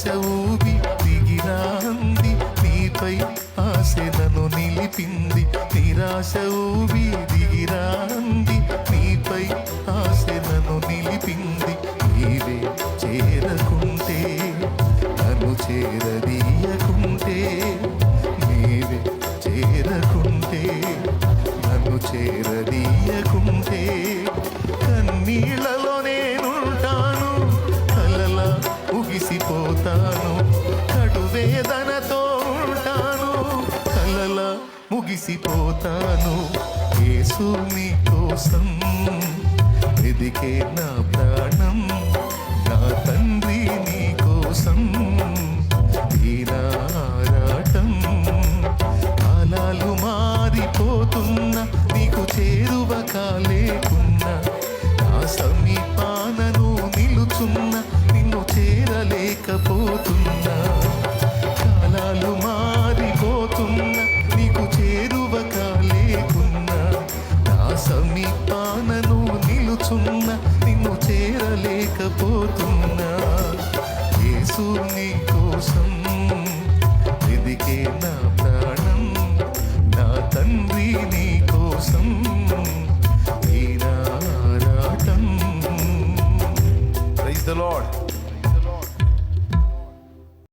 ఆశ ఊబి దిగిరాంది నీపై ఆశలను నిలిపింది. నిరాశ ఊబి దిగిరాంది నీపై ఆశలను నిలిపింది. నీవే చేరకుంటే నన్ను చేరదీయకుంటే నీవే చేరకుంటే నన్ను చేరదీయకుంటే ఉంటాను. కడు వేదనతో ఉంటాను. కలల ముగిసిపోతాను. యేసు నీ కోసం ఎదిగే నా ప్రాణం. నా తండ్రి నీ కోసం తీరారాటం కాలాలు మారిపోతున్న నీకు చేరువ కాలేకున్నా నా సమీపానను నిలుచున్న పొందలేకపోతున్నా కాలాలు మారిపోతున్న. నీకు చేరువక కాలేకున్నా. నా సమీపానను నిలుచున్న. నిన్ను చేరలేకపోతున్నా. యేసు నీ కోసం ఎదిగే నా ప్రాణం. నా తండ్రి నీ కోసం ఈ నారాటం